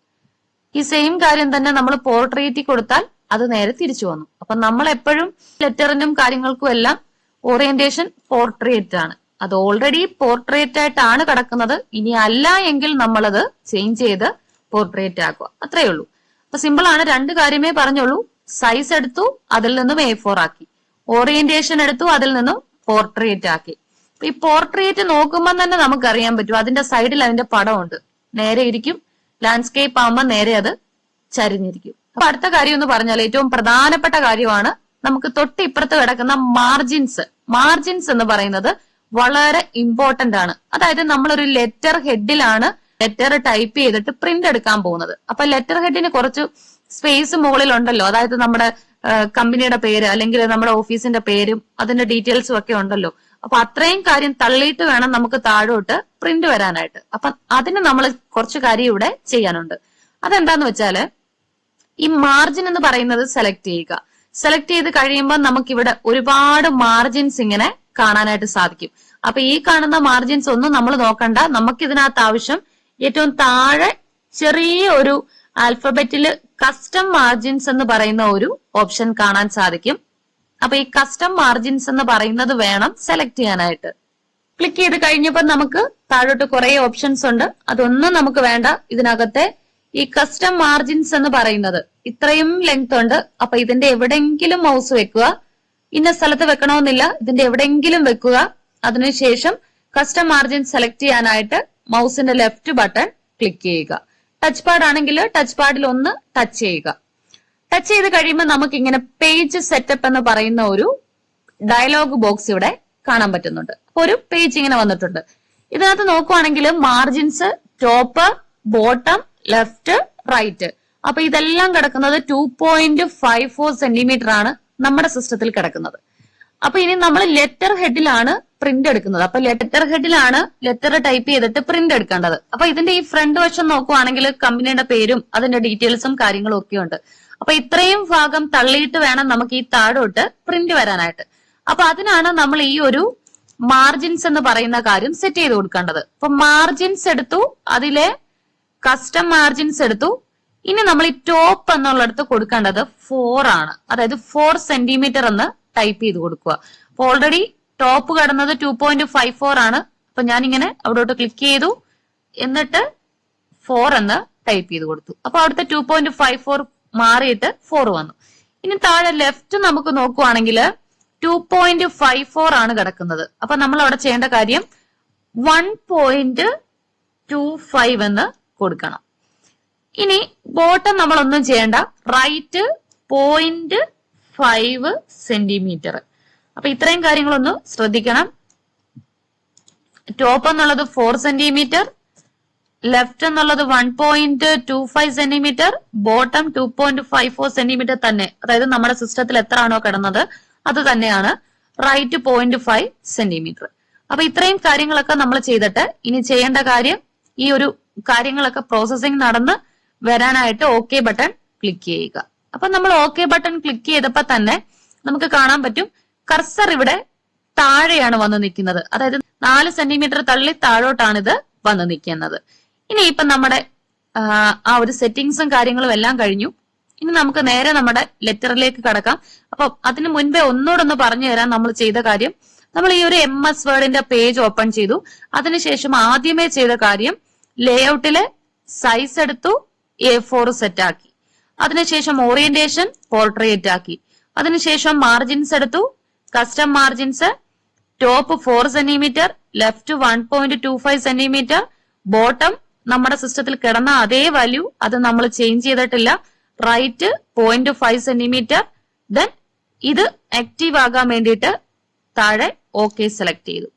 ഈ സെയിം കാര്യം തന്നെ നമ്മൾ പോർട്രേറ്റിൽ കൊടുത്താൽ അത് നേരെ തിരിച്ചു വന്നു. അപ്പൊ നമ്മൾ എപ്പോഴും ലെറ്ററിനും കാര്യങ്ങൾക്കും എല്ലാം ഓറിയന്റേഷൻ പോർട്രേറ്റ് ആണ്. അത് ഓൾറെഡി പോർട്രേറ്റ് ആയിട്ടാണ് കിടക്കുന്നത്. ഇനി അല്ല എങ്കിൽ നമ്മളത് ചേഞ്ച് ചെയ്ത് പോർട്രേറ്റ് ആക്കുക. അത്രേ ഉള്ളൂ. അപ്പൊ സിമ്പിൾ ആണ്. രണ്ട് കാര്യമേ പറഞ്ഞുള്ളൂ. സൈസ് എടുത്തു അതിൽ നിന്നും എ ഫോർ ആക്കി. ഓറിയന്റേഷൻ എടുത്തു അതിൽ നിന്നും പോർട്രേറ്റ് ആക്കി. ഈ പോർട്രേറ്റ് നോക്കുമ്പോൾ തന്നെ നമുക്ക് അറിയാൻ പറ്റും. അതിന്റെ സൈഡിൽ അതിന്റെ പടമുണ്ട്. നേരെ ഇരിക്കും. ലാൻഡ്സ്കേപ്പ് ആകുമ്പോൾ നേരെ അത് ചരിഞ്ഞിരിക്കും. അപ്പൊ അടുത്ത കാര്യം എന്ന് പറഞ്ഞാൽ ഏറ്റവും പ്രധാനപ്പെട്ട കാര്യമാണ് നമുക്ക് തൊട്ട് ഇപ്പുറത്ത് കിടക്കുന്ന മാർജിൻസ് മാർജിൻസ് എന്ന് പറയുന്നത് വളരെ ഇമ്പോർട്ടന്റ് ആണ്. അതായത് നമ്മളൊരു ലെറ്റർ ഹെഡിലാണ് ലെറ്റർ ടൈപ്പ് ചെയ്തിട്ട് പ്രിന്റ് എടുക്കാൻ പോകുന്നത്. അപ്പൊ ലെറ്റർ ഹെഡിന് കുറച്ച് സ്പേസ് മുകളിലുണ്ടല്ലോ. അതായത് നമ്മുടെ കമ്പനിയുടെ പേര് അല്ലെങ്കിൽ നമ്മുടെ ഓഫീസിന്റെ പേരും അതിന്റെ ഡീറ്റെയിൽസും ഒക്കെ ഉണ്ടല്ലോ. അപ്പൊ അത്രയും കാര്യം തള്ളിയിട്ട് വേണം നമുക്ക് താഴോട്ട് പ്രിന്റ് വരാനായിട്ട്. അപ്പൊ അതിന് നമ്മൾ കുറച്ച് കാര്യം ഇവിടെ ചെയ്യാനുണ്ട്. അതെന്താന്ന് വെച്ചാൽ ഈ മാർജിൻ എന്ന് പറയുന്നത് സെലക്ട് ചെയ്യുക. സെലക്ട് ചെയ്ത് കഴിയുമ്പോൾ നമുക്ക് ഇവിടെ ഒരുപാട് മാർജിൻസ് ഇങ്ങനെ കാണാനായിട്ട് സാധിക്കും. അപ്പൊ ഈ കാണുന്ന മാർജിൻസ് ഒന്നും നമ്മൾ നോക്കണ്ട. നമുക്ക് ഇതിനകത്ത് ആവശ്യം ഏറ്റവും താഴെ ചെറിയ ഒരു ആൽഫബറ്റിൽ കസ്റ്റം മാർജിൻസ് എന്ന് പറയുന്ന ഒരു ഓപ്ഷൻ കാണാൻ സാധിക്കും. അപ്പൊ ഈ കസ്റ്റം മാർജിൻസ് എന്ന് പറയുന്നത് വേണം സെലക്ട് ചെയ്യാനായിട്ട്. ക്ലിക്ക് ചെയ്ത് കഴിഞ്ഞപ്പോൾ നമുക്ക് താഴോട്ട് കുറെ ഓപ്ഷൻസ് ഉണ്ട്. അതൊന്നും നമുക്ക് വേണ്ട. ഇതിനകത്തെ ഈ കസ്റ്റം മാർജിൻസ് എന്ന് പറയുന്നത് ഇത്രയും ലെങ്ത് ഉണ്ട്. അപ്പൊ ഇതിന്റെ എവിടെയെങ്കിലും മൗസ് വെക്കുക. ഇന്ന സ്ഥലത്ത് വെക്കണമെന്നില്ല. ഇതിന്റെ എവിടെയെങ്കിലും വെക്കുക. അതിനുശേഷം കസ്റ്റം മാർജിൻ സെലക്ട് ചെയ്യാനായിട്ട് മൗസിന്റെ ലെഫ്റ്റ് ബട്ടൺ ക്ലിക്ക് ചെയ്യുക. ടച്ച് പാഡ് ആണെങ്കിൽ ടച്ച് പാഡിൽ ഒന്ന് ടച്ച് ചെയ്യുക. ടച്ച് ചെയ്ത് കഴിയുമ്പോൾ നമുക്ക് ഇങ്ങനെ പേജ് സെറ്റപ്പ് എന്ന് പറയുന്ന ഒരു ഡയലോഗ് ബോക്സ് ഇവിടെ കാണാൻ പറ്റുന്നുണ്ട്. ഒരു പേജ് ഇങ്ങനെ വന്നിട്ടുണ്ട്. ഇതിനകത്ത് നോക്കുവാണെങ്കിൽ margins top bottom left right അപ്പൊ ഇതെല്ലാം കിടക്കുന്നത് two point five four centimetre ആണ് നമ്മുടെ സിസ്റ്റത്തിൽ കിടക്കുന്നത്. അപ്പൊ ഇനി നമ്മൾ ലെറ്റർ ഹെഡിലാണ് പ്രിന്റ് എടുക്കുന്നത്. അപ്പൊ ലെറ്റർ ഹെഡിലാണ് ലെറ്റർ ടൈപ്പ് ചെയ്തിട്ട് പ്രിന്റ് എടുക്കേണ്ടത്. അപ്പൊ ഇതിന്റെ ഈ ഫ്രണ്ട് വശം നോക്കുവാണെങ്കിൽ കമ്പനിയുടെ പേരും അതിന്റെ ഡീറ്റെയിൽസും കാര്യങ്ങളും ഒക്കെ ഉണ്ട്. അപ്പൊ ഇത്രയും ഭാഗം തള്ളിയിട്ട് വേണം നമുക്ക് ഈ താഴോട്ട് പ്രിന്റ് വരാനായിട്ട്. അപ്പൊ അതിനാണ് നമ്മൾ ഈ ഒരു മാർജിൻസ് എന്ന് പറയുന്ന കാര്യം സെറ്റ് ചെയ്ത് കൊടുക്കേണ്ടത്. അപ്പൊ മാർജിൻസ് എടുത്തു അതിലെ കസ്റ്റം മാർജിൻസ് എടുത്തു. ഇനി നമ്മൾ ഈ ടോപ്പ് എന്നുള്ളിടത്ത് കൊടുക്കേണ്ടത് ഫോർ ആണ്. അതായത് ഫോർ സെന്റിമീറ്റർ എന്ന് ടൈപ്പ് ചെയ്ത് കൊടുക്കുക. അപ്പൊ ഓൾറെഡി ടോപ്പ് കടന്നത് ടു പോയിന്റ് ഫൈവ് ഫോർ ആണ്. അപ്പൊ ഞാൻ ഇങ്ങനെ അവിടോട്ട് ക്ലിക്ക് ചെയ്തു. എന്നിട്ട് ഫോർ എന്ന് ടൈപ്പ് ചെയ്ത് കൊടുത്തു. അപ്പൊ അവിടുത്തെ ടു പോയിന്റ് ഫൈവ് ഫോർ മാറിയിട്ട് ഫോർ വന്നു. ഇനി താഴെ ലെഫ്റ്റ് നമുക്ക് നോക്കുവാണെങ്കിൽ ടു പോയിന്റ് ഫൈവ് ഫോർ ആണ് കിടക്കുന്നത്. അപ്പൊ നമ്മൾ അവിടെ ചെയ്യേണ്ട കാര്യം വൺ പോയിന്റ് ടു ഫൈവ് എന്ന് കൊടുക്കണം. ഇനി ബോട്ടം നമ്മൾ ഒന്നും ചെയ്യേണ്ട. റൈറ്റ് പോയിന്റ് ഫൈവ് സെന്റിമീറ്റർ അപ്പൊ ഇത്രയും കാര്യങ്ങളൊന്നും ശ്രദ്ധിക്കണം. ടോപ്പ് എന്നുള്ളത് ഫോർ സെന്റിമീറ്റർ ലെഫ്റ്റ് എന്നുള്ളത് one point two five centimetre bottom two point five four centimetre തന്നെ. അതായത് നമ്മുടെ സിസ്റ്റത്തിൽ എത്ര ആണോ കിടന്നത് അത് തന്നെയാണ്. റൈറ്റ് പോയിന്റ് ഫൈവ് സെന്റിമീറ്റർ അപ്പൊ ഇത്രയും കാര്യങ്ങളൊക്കെ നമ്മൾ ചെയ്തിട്ട് ഇനി ചെയ്യേണ്ട കാര്യം ഈ ഒരു കാര്യങ്ങളൊക്കെ പ്രോസസ്സിംഗ് നടന്ന് വരാനായിട്ട് ഓക്കെ ബട്ടൺ ക്ലിക്ക് ചെയ്യുക. അപ്പൊ നമ്മൾ ഓക്കെ ബട്ടൺ ക്ലിക്ക് ചെയ്തപ്പോ തന്നെ നമുക്ക് കാണാൻ പറ്റും കർസർ ഇവിടെ താഴെയാണ് വന്ന് നിൽക്കുന്നത്. അതായത് നാല് സെന്റിമീറ്റർ തള്ളി താഴോട്ടാണ് ഇത് വന്ന് നിൽക്കുന്നത്. ഇനി ഇപ്പൊ നമ്മുടെ ആ, ഒരു സെറ്റിങ്സും കാര്യങ്ങളും എല്ലാം കഴിഞ്ഞു. ഇനി നമുക്ക് നേരെ നമ്മുടെ ലെറ്ററിലേക്ക് കടക്കാം. അപ്പൊ അതിന് മുൻപേ ഒന്നുകൂടൊന്ന് പറഞ്ഞു തരാൻ നമ്മൾ ചെയ്ത കാര്യം നമ്മൾ ഈ ഒരു എം എസ് വേർഡിന്റെ പേജ് ഓപ്പൺ ചെയ്തു. അതിനുശേഷം ആദ്യമേ ചെയ്ത കാര്യം ലേഔട്ടിലെ സൈസ് എടുത്തു എ ഫോർ സെറ്റ് ആക്കി. അതിനുശേഷം ഓറിയന്റേഷൻ പോർട്രേറ്റ് ആക്കി. അതിനുശേഷം മാർജിൻസ് എടുത്തു. Custom margins top four centimetre left one point two five centimetre bottom നമ്മുടെ സിസ്റ്റത്തിൽ കിടന്ന അതേ വാല്യൂ അത് നമ്മൾ ചേഞ്ച് ചെയ്തിട്ടില്ല. Right point five centimetre then ഇത് ആക്റ്റീവ് ആകാൻ വേണ്ടിയിട്ട് താഴെ ഓക്കെ സെലക്ട് ചെയ്തു.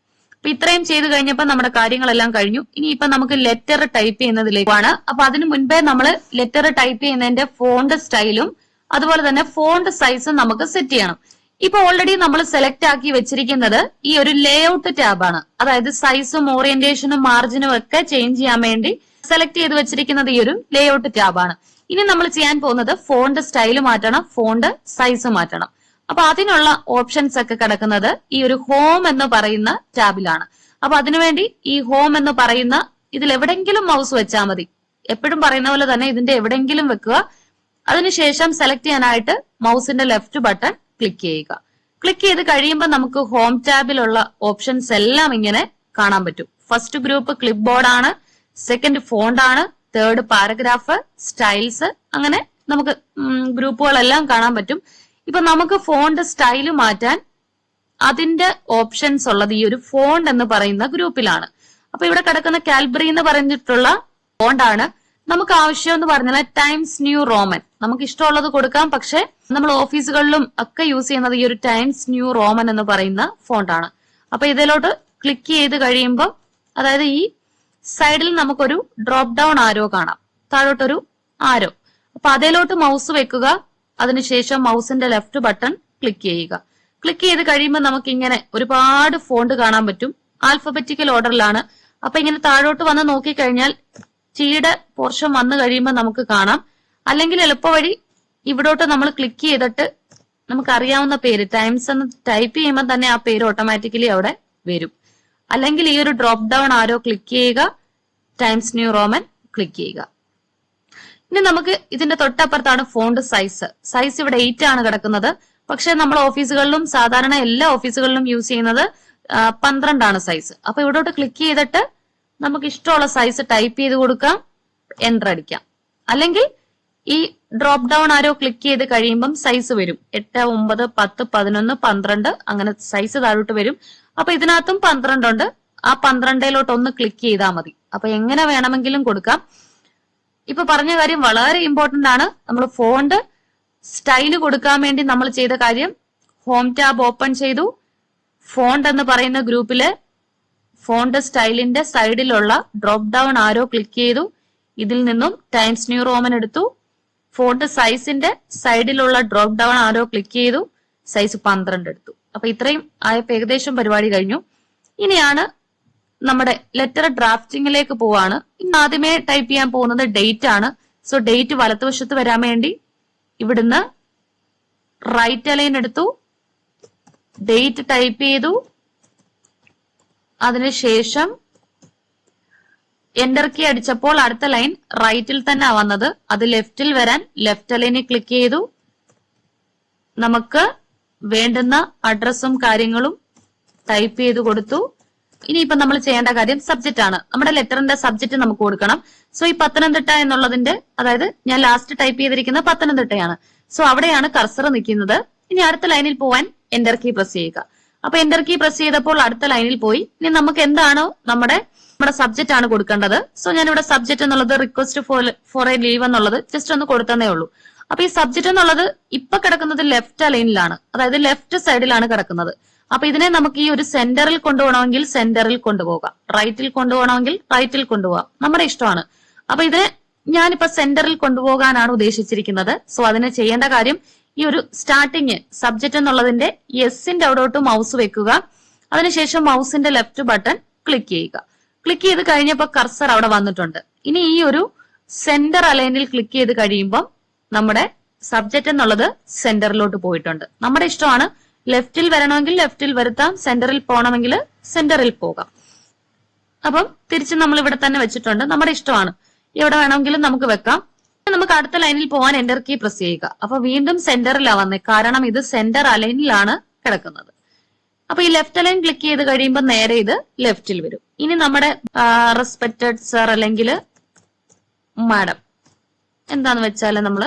അപ്പൊ ഇത്രയും ചെയ്ത് കഴിഞ്ഞപ്പോൾ നമ്മുടെ കാര്യങ്ങളെല്ലാം കഴിഞ്ഞു. ഇനി ഇപ്പൊ നമുക്ക് ലെറ്റർ ടൈപ്പ് ചെയ്യുന്നതിലേക്കാണ്. അപ്പൊ അതിനു മുൻപേ നമ്മൾ ലെറ്റർ ടൈപ്പ് ചെയ്യുന്നതിന്റെ ഫോണ്ട് സ്റ്റൈലും അതുപോലെ തന്നെ ഫോണ്ട് സൈസും നമുക്ക് സെറ്റ് ചെയ്യണം. ഇപ്പൊ ഓൾറെഡി നമ്മൾ സെലക്ട് ആക്കി വെച്ചിരിക്കുന്നത് ഈ ഒരു ലേഔട്ട് ടാബാണ് അതായത് സൈസും ഓറിയന്റേഷനും മാർജിനും ഒക്കെ ചേഞ്ച് ചെയ്യാൻ വേണ്ടി സെലക്ട് ചെയ്ത് വെച്ചിരിക്കുന്നത് ഈ ഒരു ലേഔട്ട് ടാബാണ് ഇനി നമ്മൾ ചെയ്യാൻ പോകുന്നത് ഫോണ്ട് സ്റ്റൈൽ മാറ്റണം ഫോണ്ട് സൈസ് മാറ്റണം. അപ്പൊ അതിനുള്ള ഓപ്ഷൻസ് ഒക്കെ കിടക്കുന്നത് ഈ ഒരു ഹോം എന്ന് പറയുന്ന ടാബിലാണ് അപ്പൊ അതിനുവേണ്ടി ഈ ഹോം എന്ന് പറയുന്ന ഇതിൽ എവിടെങ്കിലും മൗസ് വെച്ചാൽ മതി. എപ്പോഴും പറയുന്ന പോലെ തന്നെ ഇതിന്റെ എവിടെങ്കിലും വെക്കുക. അതിനുശേഷം സെലക്ട് ചെയ്യാനായിട്ട് മൗസിന്റെ ലെഫ്റ്റ് ബട്ടൺ ക്ലിക്ക് ചെയ്യുക. ക്ലിക്ക് ചെയ്ത് കഴിയുമ്പോൾ നമുക്ക് ഹോം ടാബിലുള്ള ഓപ്ഷൻസ് എല്ലാം ഇങ്ങനെ കാണാൻ പറ്റും. ഫസ്റ്റ് ഗ്രൂപ്പ് ക്ലിപ്പ് ബോർഡ് ആണ് സെക്കൻഡ് ഫോണ്ട് ആണ് തേർഡ് പാരഗ്രാഫ് സ്റ്റൈൽസ് അങ്ങനെ നമുക്ക് ഗ്രൂപ്പുകളെല്ലാം കാണാൻ പറ്റും. ഇപ്പൊ നമുക്ക് ഫോണ്ട് സ്റ്റൈൽ മാറ്റാൻ അതിന്റെ ഓപ്ഷൻസ് ഉള്ളത് ഈ ഒരു ഫോണ്ട് എന്ന് പറയുന്ന ഗ്രൂപ്പിലാണ് അപ്പൊ ഇവിടെ കിടക്കുന്ന കാൽബറി എന്ന് പറഞ്ഞിട്ടുള്ള ഫോണ്ടാണ് നമുക്ക് ആവശ്യം എന്ന് പറഞ്ഞാൽ ടൈംസ് ന്യൂ റോമൻ നമുക്ക് ഇഷ്ടമുള്ളത് കൊടുക്കാം പക്ഷെ നമ്മൾ ഓഫീസുകളിലും ഒക്കെ യൂസ് ചെയ്യുന്നത് ഈ ഒരു ടൈംസ് ന്യൂ റോമൻ എന്ന് പറയുന്ന ഫോണ്ടാണ് അപ്പൊ ഇതിലോട്ട് ക്ലിക്ക് ചെയ്ത് കഴിയുമ്പോൾ അതായത് ഈ സൈഡിൽ നമുക്കൊരു ഡ്രോപ്പ് ഡൗൺ ആരോ കാണാം. താഴോട്ടൊരു ആരോ അപ്പൊ അതിലോട്ട് മൗസ് വെക്കുക. അതിനുശേഷം മൗസിന്റെ ലെഫ്റ്റ് ബട്ടൺ ക്ലിക്ക് ചെയ്യുക. ക്ലിക്ക് ചെയ്ത് കഴിയുമ്പോൾ നമുക്ക് ഇങ്ങനെ ഒരുപാട് ഫോണ്ട് കാണാൻ പറ്റും. ആൽഫബറ്റിക്കൽ ഓർഡറിലാണ്. അപ്പൊ ഇങ്ങനെ താഴോട്ട് വന്ന് നോക്കിക്കഴിഞ്ഞാൽ ടീയുടെ പോർഷൻ വന്നു കഴിയുമ്പോൾ നമുക്ക് കാണാം. അല്ലെങ്കിൽ എളുപ്പവഴി ഇവിടോട്ട് നമ്മൾ ക്ലിക്ക് ചെയ്തിട്ട് നമുക്ക് അറിയാവുന്ന പേര് ടൈംസ് എന്ന് ടൈപ്പ് ചെയ്യുമ്പോൾ തന്നെ ആ പേര് ഓട്ടോമാറ്റിക്കലി അവിടെ വരും. അല്ലെങ്കിൽ ഈ ഒരു ഡ്രോപ്പ് ഡൗൺ ആരോ ക്ലിക്ക് ചെയ്യുക. ടൈംസ് ന്യൂ റോമൻ ക്ലിക്ക് ചെയ്യുക. ഇനി നമുക്ക് ഇതിന്റെ തൊട്ടപ്പുറത്താണ് ഫോണ്ട് സൈസ് സൈസ് ഇവിടെ എയ്റ്റ് ആണ് കിടക്കുന്നത്. പക്ഷെ നമ്മൾ ഓഫീസുകളിലും സാധാരണ എല്ലാ ഓഫീസുകളിലും യൂസ് ചെയ്യുന്നത് പന്ത്രണ്ടാണ് സൈസ് അപ്പൊ ഇവിടോട്ട് ക്ലിക്ക് ചെയ്തിട്ട് നമുക്ക് ഇഷ്ടമുള്ള സൈസ് ടൈപ്പ് ചെയ്ത് കൊടുക്കാം എന്റർ അടിക്കാം. അല്ലെങ്കിൽ ഈ ഡ്രോപ്പ് ഡൗൺ ആരോ ക്ലിക്ക് ചെയ്ത് കഴിയുമ്പം സൈസ് വരും. എട്ട് ഒമ്പത് പത്ത് പതിനൊന്ന് പന്ത്രണ്ട് അങ്ങനെ സൈസ് താഴോട്ട് വരും. അപ്പൊ ഇതിനകത്തും പന്ത്രണ്ടുണ്ട്. ആ പന്ത്രണ്ടിലോട്ട് ഒന്ന് ക്ലിക്ക് ചെയ്താൽ മതി. അപ്പൊ എങ്ങനെ വേണമെങ്കിലും കൊടുക്കാം. ഇപ്പൊ പറഞ്ഞ കാര്യം വളരെ ഇമ്പോർട്ടന്റ് ആണ്. നമ്മൾ ഫോണ്ട് സ്റ്റൈൽ കൊടുക്കാൻ വേണ്ടി നമ്മൾ ചെയ്ത കാര്യം ഹോം ടാബ് ഓപ്പൺ ചെയ്തു. ഫോണ്ട് എന്ന് പറയുന്ന ഗ്രൂപ്പിൽ ഫോണ്ട് സ്റ്റൈലിന്റെ സൈഡിലുള്ള ഡ്രോപ്പ് ഡൗൺ ആരോ ക്ലിക്ക് ചെയ്തു. ഇതിൽ നിന്നും ടൈംസ് ന്യൂ റോമൻ എടുത്തു. ഫോണ്ട് സൈസിന്റെ സൈഡിലുള്ള ഡ്രോപ്പ് ഡൗൺ ആരോ ക്ലിക്ക് ചെയ്തു. സൈസ് പന്ത്രണ്ട് എടുത്തു. അപ്പൊ ഇത്രയും ആയപ്പോ ഏകദേശം പരിപാടി കഴിഞ്ഞു. ഇനിയാണ് നമ്മുടെ ലെറ്റർ ഡ്രാഫ്റ്റിംഗിലേക്ക് പോവാണ്. ഇന്ന് ആദ്യമേ ടൈപ്പ് ചെയ്യാൻ പോകുന്നത് ഡേറ്റ് ആണ്. സോ ഡേറ്റ് വലതുവശത്ത് വരാൻ വേണ്ടി ഇവിടുന്ന് റൈറ്റ് അലൈൻ എടുത്തു. ഡേറ്റ് ടൈപ്പ് ചെയ്തു. അതിനുശേഷം എന്റർ കീ അടിച്ചപ്പോൾ അടുത്ത ലൈൻ റൈറ്റിൽ തന്നെ വന്നത്. അത് ലെഫ്റ്റിൽ വരാൻ ലെഫ്റ്റ് അലൈനിൽ ക്ലിക്ക് ചെയ്തു. നമുക്ക് വേണ്ടുന്ന അഡ്രസ്സും കാര്യങ്ങളും ടൈപ്പ് ചെയ്ത് കൊടുത്തു. ഇനിയിപ്പോ നമ്മൾ ചെയ്യേണ്ട കാര്യം സബ്ജക്റ്റ് ആണ്. നമ്മുടെ ലെറ്ററിന്റെ സബ്ജക്റ്റ് നമുക്ക് കൊടുക്കണം. സോ ഈ പത്തനംതിട്ട എന്നുള്ളതിന്റെ അതായത് ഞാൻ ലാസ്റ്റ് ടൈപ്പ് ചെയ്തിരിക്കുന്ന പത്തനംതിട്ടയാണ്. സോ അവിടെയാണ് കർസർ നിൽക്കുന്നത്. ഇനി അടുത്ത ലൈനിൽ പോവാൻ എന്റർ കീ പ്രസ് ചെയ്യുക. അപ്പൊ എന്റർ കീ പ്രസ് ചെയ്തപ്പോൾ അടുത്ത ലൈനിൽ പോയി. ഇനി നമുക്ക് എന്താണോ നമ്മുടെ നമ്മുടെ സബ്ജക്റ്റ് ആണ് കൊടുക്കേണ്ടത്. സോ ഞാൻ ഇവിടെ സബ്ജക്റ്റ് എന്നുള്ളത് request for for a leave എന്നുള്ളത് ജസ്റ്റ് ഒന്ന് കൊടുത്തതേ ഉള്ളൂ. അപ്പൊ ഈ സബ്ജക്റ്റ് എന്നുള്ളത് ഇപ്പൊ കിടക്കുന്നത് ലെഫ്റ്റ് അലൈനിലാണ്. അതായത് ലെഫ്റ്റ് സൈഡിലാണ് കിടക്കുന്നത്. അപ്പൊ ഇതിനെ നമുക്ക് ഈ ഒരു സെന്ററിൽ കൊണ്ടുപോകണമെങ്കിൽ സെന്ററിൽ കൊണ്ടുപോകാം. റൈറ്റിൽ കൊണ്ടുപോകണമെങ്കിൽ റൈറ്റിൽ കൊണ്ടുപോകാം. നമ്മുടെ ഇഷ്ടമാണ്. അപ്പൊ ഇതിനെ ഞാനിപ്പോ സെന്ററിൽ കൊണ്ടുപോകാനാണ് ഉദ്ദേശിച്ചിരിക്കുന്നത്. സോ അതിനെ ചെയ്യേണ്ട കാര്യം ഈ ഒരു സ്റ്റാർട്ടിങ് സബ്ജക്റ്റ് എന്നുള്ളതിന്റെ എസിന്റെ അവിടോട്ട് മൗസ് വെക്കുക. അതിനുശേഷം മൗസിന്റെ ലെഫ്റ്റ് ബട്ടൺ ക്ലിക്ക് ചെയ്യുക. ക്ലിക്ക് ചെയ്ത് കഴിഞ്ഞപ്പോൾ കർസർ അവിടെ വന്നിട്ടുണ്ട്. ഇനി ഈ ഒരു സെന്റർ അലൈനിൽ ക്ലിക്ക് ചെയ്ത് കഴിയുമ്പോൾ നമ്മുടെ സബ്ജക്റ്റ് എന്നുള്ളത് സെന്ററിലോട്ട് പോയിട്ടുണ്ട്. നമ്മുടെ ഇഷ്ടമാണ് ലെഫ്റ്റിൽ വരണമെങ്കിൽ ലെഫ്റ്റിൽ വരുത്താം സെന്ററിൽ പോകണമെങ്കിൽ സെന്ററിൽ പോകാം. അപ്പം തിരിച്ച് നമ്മൾ ഇവിടെ തന്നെ വെച്ചിട്ടുണ്ട്. നമ്മുടെ ഇഷ്ടമാണ്. എവിടെ വേണമെങ്കിലും നമുക്ക് വെക്കാം. നമുക്ക് അടുത്ത ലൈനിൽ പോകാൻ എന്റർ കീ പ്രസ് ചെയ്യുക. അപ്പൊ വീണ്ടും സെന്ററിലാണ് വന്നേ. കാരണം ഇത് സെന്റർ അലൈനിലാണ് കിടക്കുന്നത്. അപ്പൊ ഈ ലെഫ്റ്റ് അലൈൻ ക്ലിക്ക് ചെയ്ത് കഴിയുമ്പോൾ നേരെ ഇത് ലെഫ്റ്റിൽ വരും. ഇനി നമ്മുടെ റെസ്പെക്റ്റഡ് സർ അല്ലെങ്കിൽ മാഡം എന്താന്ന് വെച്ചാൽ നമ്മൾ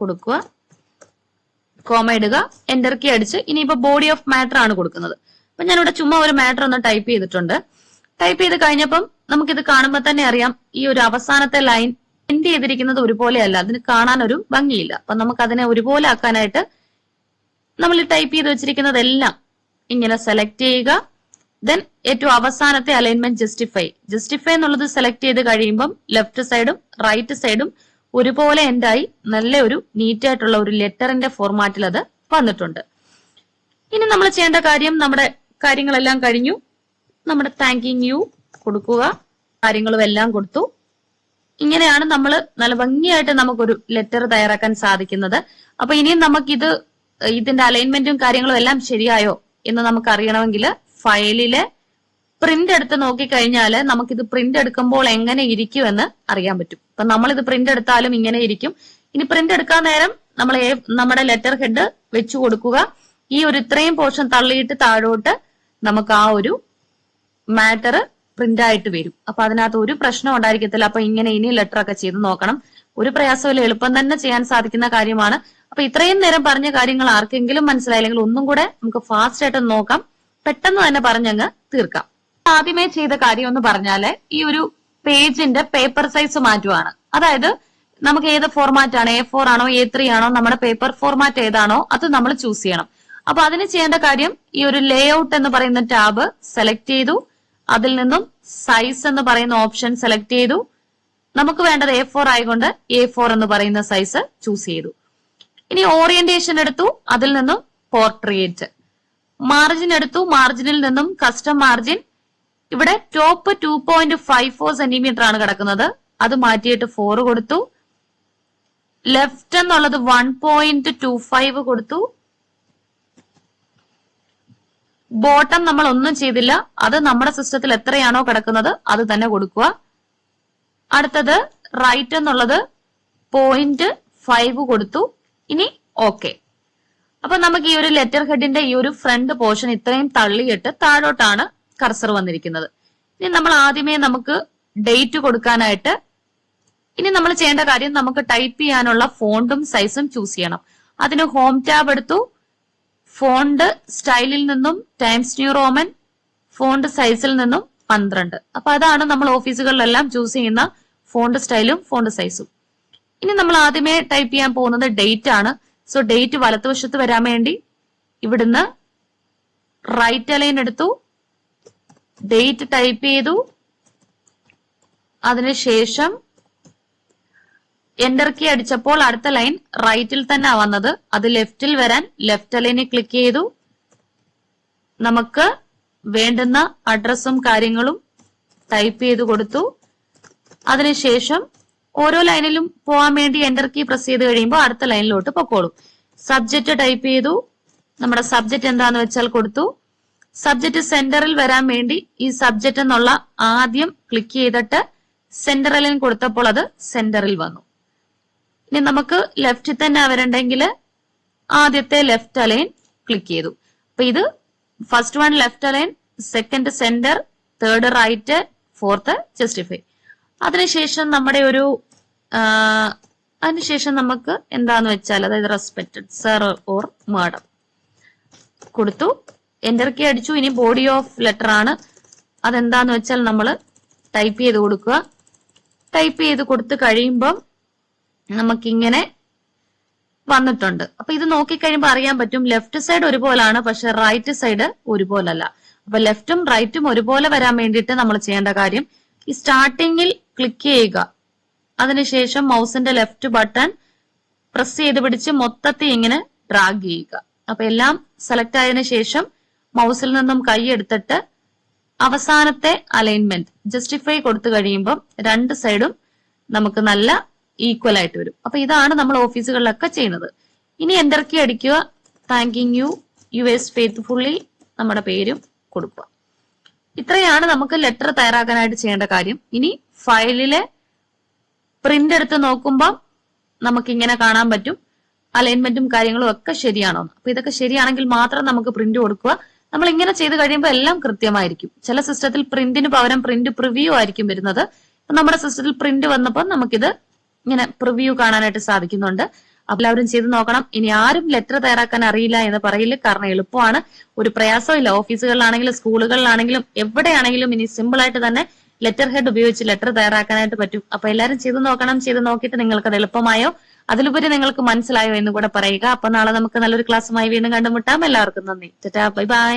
കൊടുക്കുക. കോമ ഇടുക. എന്റർ കീ അടിച്ച്. ഇനിയിപ്പോ ബോഡി ഓഫ് മാറ്റർ ആണ് കൊടുക്കുന്നത്. അപ്പൊ ഞാനിവിടെ ചുമ്മാ ഒരു മാറ്റർ ഒന്ന് ടൈപ്പ് ചെയ്തിട്ടുണ്ട്. ടൈപ്പ് ചെയ്ത് കഴിഞ്ഞപ്പം നമുക്കിത് കാണുമ്പോൾ തന്നെ അറിയാം ഈ ഒരു അവസാനത്തെ ലൈൻ എൻഡ് ചെയ്തിരിക്കുന്നത് ഒരുപോലെയല്ല. അതിന് കാണാൻ ഒരു ഭംഗിയില്ല. അപ്പൊ നമുക്ക് അതിനെ ഒരുപോലെ ആക്കാനായിട്ട് നമ്മൾ ടൈപ്പ് ചെയ്ത് വെച്ചിരിക്കുന്നതെല്ലാം ഇങ്ങനെ സെലക്ട് ചെയ്യുക. ദെൻ ഏറ്റവും അവസാനത്തെ അലൈൻമെന്റ് ജസ്റ്റിഫൈ ജസ്റ്റിഫൈ എന്നുള്ളത് സെലക്ട് ചെയ്ത് കഴിയുമ്പം ലെഫ്റ്റ് സൈഡും റൈറ്റ് സൈഡും ഒരുപോലെ എന്തായി നല്ല ഒരു നീറ്റ് ആയിട്ടുള്ള ഒരു ലെറ്ററിന്റെ ഫോർമാറ്റിൽ അത് വന്നിട്ടുണ്ട്. ഇനി നമ്മൾ ചെയ്യേണ്ട കാര്യം നമ്മുടെ കാര്യങ്ങളെല്ലാം കഴിഞ്ഞു. നമ്മുടെ താങ്കിങ് യു കൊടുക്കുക. കാര്യങ്ങളും എല്ലാം കൊടുത്തു. ഇങ്ങനെയാണ് നമ്മൾ നല്ല ഭംഗിയായിട്ട് നമുക്കൊരു ലെറ്റർ തയ്യാറാക്കാൻ സാധിക്കുന്നത്. അപ്പൊ ഇനിയും നമുക്കിത് ഇതിന്റെ അലൈൻമെന്റും കാര്യങ്ങളും എല്ലാം ശരിയായോ എന്ന് നമുക്ക് അറിയണമെങ്കിൽ ഫയലിലെ പ്രിന്റ് എടുത്ത് നോക്കിക്കഴിഞ്ഞാൽ നമുക്കിത് പ്രിന്റ് എടുക്കുമ്പോൾ എങ്ങനെ ഇരിക്കുമെന്ന് അറിയാൻ പറ്റും. അപ്പൊ നമ്മൾ ഇത് പ്രിന്റ് എടുത്താലും ഇങ്ങനെ ഇരിക്കും. ഇനി പ്രിന്റ് എടുക്കാൻ നേരം നമ്മൾ നമ്മുടെ ലെറ്റർ ഹെഡ് വെച്ചു കൊടുക്കുക. ഈ ഒരു ഇത്രയും പോർഷൻ തള്ളിയിട്ട് താഴോട്ട് നമുക്ക് ആ ഒരു മാറ്റർ പ്രിന്റ് ആയിട്ട് വരും. അപ്പൊ അതിനകത്ത് ഒരു പ്രശ്നം ഉണ്ടായിരിക്കത്തില്ല. അപ്പൊ ഇങ്ങനെ ഇനി ലെറ്റർ ഒക്കെ ചെയ്ത് നോക്കണം. ഒരു പ്രയാസമില്ല എളുപ്പം തന്നെ ചെയ്യാൻ സാധിക്കുന്ന കാര്യമാണ്. അപ്പൊ ഇത്രയും നേരം പറഞ്ഞ കാര്യങ്ങൾ ആർക്കെങ്കിലും മനസ്സിലായില്ലെങ്കിൽ ഒന്നും കൂടെ നമുക്ക് ഫാസ്റ്റ് ആയിട്ട് നോക്കാം. പെട്ടെന്ന് തന്നെ പറഞ്ഞങ്ങ് തീർക്കാം. ആദ്യമേ ചെയ്ത കാര്യം എന്ന് പറഞ്ഞാൽ ഈ ഒരു പേജിന്റെ പേപ്പർ സൈസ് മാറ്റുവാണ്. അതായത് നമുക്ക് ഏത് ഫോർമാറ്റ് ആണ്? എ ഫോർ ആണോ? എ ത്രീ ആണോ? നമ്മുടെ പേപ്പർ ഫോർമാറ്റ് ഏതാണോ? അത് നമ്മൾ ചൂസ് ചെയ്യണം. അപ്പൊ അതിന് ചെയ്യേണ്ട കാര്യം ഈ ഒരു ലേ ഔട്ട് എന്ന് പറയുന്ന ടാബ് സെലക്ട് ചെയ്തു. അതിൽ നിന്നും സൈസ് എന്ന് പറയുന്ന ഓപ്ഷൻ സെലക്ട് ചെയ്തു. നമുക്ക് വേണ്ടത് എ ഫോർ ആയതുകൊണ്ട് എ ഫോർ എന്ന് പറയുന്ന സൈസ് ചൂസ് ചെയ്തു. ഇനി ഓറിയന്റേഷൻ എടുത്തു. അതിൽ നിന്നും പോർട്രേറ്റ് മാർജിൻ എടുത്തു. മാർജിനിൽ നിന്നും കസ്റ്റം മാർജിൻ ഇവിടെ top two point five four centimetre ആണ് കിടക്കുന്നത്. അത് മാറ്റിയിട്ട് ഫോർ കൊടുത്തു. ലെഫ്റ്റ് എന്നുള്ളത് വൺ പോയിന്റ് ടു ഫൈവ് കൊടുത്തു. ബോട്ടം നമ്മൾ ഒന്നും ചെയ്തില്ല. അത് നമ്മുടെ സിസ്റ്റത്തിൽ എത്രയാണോ കിടക്കുന്നത് അത് തന്നെ കൊടുക്കുക. അടുത്തത് റൈറ്റ് എന്നുള്ളത് പോയിന്റ് ഫൈവ് കൊടുത്തു. ഇനി ഓക്കെ അപ്പൊ നമുക്ക് ഈ ഒരു ലെറ്റർ ഹെഡിന്റെ ഈ ഒരു ഫ്രണ്ട് പോർഷൻ ഇത്രയും തള്ളിയിട്ട് താഴോട്ടാണ് കർസർ വന്നിരിക്കുന്നത്. ഇനി നമ്മൾ ആദ്യമേ നമുക്ക് ഡേറ്റ് കൊടുക്കാനായിട്ട് ഇനി നമ്മൾ ചെയ്യേണ്ട കാര്യം നമുക്ക് ടൈപ്പ് ചെയ്യാനുള്ള ഫോണ്ടും സൈസും ചൂസ് ചെയ്യണം. അതിന് ഹോം ടാബ് എടുത്തു. ഫോണ്ട് സ്റ്റൈലിൽ നിന്നും ടൈംസ് ന്യൂ റോമൻ ഫോണ്ട് സൈസിൽ നിന്നും പന്ത്രണ്ട്. അപ്പൊ അതാണ് നമ്മൾ ഓഫീസുകളിലെല്ലാം ചൂസ് ചെയ്യുന്ന ഫോണ്ട് സ്റ്റൈലും ഫോണ്ട് സൈസും ഇനി നമ്മൾ ആദ്യമേ ടൈപ്പ് ചെയ്യാൻ പോകുന്നത് ഡേറ്റ് ആണ്. സോ ഡേറ്റ് വലത്തുവശത്ത് വരാൻ വേണ്ടി ഇവിടുന്ന് റൈറ്റ് അലൈൻ എടുത്തു. ഡേറ്റ് ടൈപ്പ് ചെയ്തു. അതിനുശേഷം എന്റർ കീ അടിച്ചപ്പോൾ അടുത്ത ലൈൻ റൈറ്റിൽ തന്നെ വന്നത്. അത് ലെഫ്റ്റിൽ വരാൻ ലെഫ്റ്റ് ലൈനിൽ ക്ലിക്ക് ചെയ്തു. നമുക്ക് വേണ്ടുന്ന അഡ്രസ്സും കാര്യങ്ങളും ടൈപ്പ് ചെയ്ത് കൊടുത്തു. അതിനുശേഷം ഓരോ ലൈനിലും പോകാൻ വേണ്ടി എന്റർ കീ പ്രസ് ചെയ്ത് കഴിയുമ്പോൾ അടുത്ത ലൈനിലോട്ട് പൊക്കോളും. സബ്ജക്റ്റ് ടൈപ്പ് ചെയ്തു. നമ്മുടെ സബ്ജക്റ്റ് എന്താന്ന് വെച്ചാൽ കൊടുത്തു. സബ്ജക്റ്റ് സെന്ററിൽ വരാൻ വേണ്ടി ഈ സബ്ജക്റ്റ് എന്നുള്ള ആദ്യം ക്ലിക്ക് ചെയ്തിട്ട് സെന്ററിൽ കൊടുത്തപ്പോൾ അത് സെന്ററിൽ വന്നു. ഇനി നമുക്ക് ലെഫ്റ്റിൽ തന്നെ വരണ്ടെങ്കിൽ ആദ്യത്തെ ലെഫ്റ്റ് അലൈൻ ക്ലിക്ക് ചെയ്തു. അപ്പൊ ഇത് first one left align second centre third right fourth justify അതിനുശേഷം നമ്മുടെ ഒരു അതിനുശേഷം നമുക്ക് എന്താന്ന് വെച്ചാൽ അതായത് റെസ്പെക്റ്റഡ് സർ ഓർ മാഡം കൊടുത്തു. എന്റർ കീ അടിച്ചു. ഇനി ബോഡി ഓഫ് ലെറ്റർ ആണ്. അതെന്താന്ന് വെച്ചാൽ നമ്മൾ ടൈപ്പ് ചെയ്ത് കൊടുക്കുക. ടൈപ്പ് ചെയ്ത് കൊടുത്ത് കഴിയുമ്പം നമുക്കിങ്ങനെ വന്നിട്ടുണ്ട്. അപ്പൊ ഇത് നോക്കിക്കഴിയുമ്പോൾ അറിയാൻ പറ്റും. ലെഫ്റ്റ് സൈഡ് ഒരുപോലാണ് പക്ഷെ റൈറ്റ് സൈഡ് ഒരുപോലല്ല. അപ്പൊ ലെഫ്റ്റും റൈറ്റും ഒരുപോലെ വരാൻ വേണ്ടിയിട്ട് നമ്മൾ ചെയ്യേണ്ട കാര്യം ഈ സ്റ്റാർട്ടിങ്ങിൽ ക്ലിക്ക് ചെയ്യുക. അതിനുശേഷം മൗസിന്റെ ലെഫ്റ്റ് ബട്ടൺ പ്രസ് ചെയ്ത് പിടിച്ച് മൊത്തത്തിൽ ഇങ്ങനെ ഡ്രാഗ് ചെയ്യുക. അപ്പൊ എല്ലാം സെലക്ട് ആയതിനു ശേഷം മൗസിൽ നിന്നും കൈ എടുത്തിട്ട് അവസാനത്തെ അലൈൻമെന്റ് ജസ്റ്റിഫൈ കൊടുത്തു കഴിയുമ്പോൾ രണ്ട് സൈഡും നമുക്ക് നല്ല ഈക്വൽ ആയിട്ട് വരും. അപ്പൊ ഇതാണ് നമ്മൾ ഓഫീസുകളിലൊക്കെ ചെയ്യുന്നത്. ഇനി എന്റർ അടിക്കുക? Thanking you yours faithfully നമ്മുടെ പേരും കൊടുക്കുക. ഇത്രയാണ് നമുക്ക് ലെറ്റർ തയ്യാറാക്കാനായിട്ട് ചെയ്യേണ്ട കാര്യം. ഇനി ഫയലിലെ പ്രിന്റ് എടുത്ത് നോക്കുമ്പോൾ നമുക്ക് ഇങ്ങനെ കാണാൻ പറ്റും. അലൈൻമെന്റും കാര്യങ്ങളും ഒക്കെ ശരിയാണോ. അപ്പൊ ഇതൊക്കെ ശരിയാണെങ്കിൽ മാത്രം നമുക്ക് പ്രിന്റ് കൊടുക്കുക. നമ്മൾ ഇങ്ങനെ ചെയ്ത് കഴിയുമ്പോൾ എല്ലാം കൃത്യമായിരിക്കും. ചില സിസ്റ്റത്തിൽ പ്രിന്റിന് പകരം പ്രിന്റ് പ്രിവ്യൂ ആയിരിക്കും വരുന്നത്. നമ്മുടെ സിസ്റ്റത്തിൽ പ്രിന്റ് വന്നപ്പോൾ നമുക്കിത് ഇങ്ങനെ പ്രിവ്യൂ കാണാനായിട്ട് സാധിക്കുന്നുണ്ട്. അപ്പൊ എല്ലാവരും ചെയ്ത് നോക്കണം. ഇനി ആരും ലെറ്റർ തയ്യാറാക്കാൻ അറിയില്ല എന്ന് പറയില്ല കാരണം എളുപ്പമാണ്. ഒരു പ്രയാസമില്ല ഓഫീസുകളിലാണെങ്കിലും സ്കൂളുകളിലാണെങ്കിലും എവിടെയാണെങ്കിലും ഇനി സിമ്പിൾ ആയിട്ട് തന്നെ ലെറ്റർ ഹെഡ് ഉപയോഗിച്ച് ലെറ്റർ തയ്യാറാക്കാനായിട്ട് പറ്റും. അപ്പൊ എല്ലാവരും ചെയ്ത് നോക്കണം. ചെയ്ത് നോക്കിയിട്ട് നിങ്ങൾക്ക് അത് എളുപ്പമായോ? അതിലുപരി നിങ്ങൾക്ക് മനസ്സിലായോ എന്ന് കൂടെ പറയുക. അപ്പൊ നാളെ നമുക്ക് നല്ലൊരു ക്ലാസ്സുമായി വീണ്ടും കണ്ടുമുട്ടാം. എല്ലാവർക്കും നന്ദി. ചേട്ടാ ബൈ ബൈ.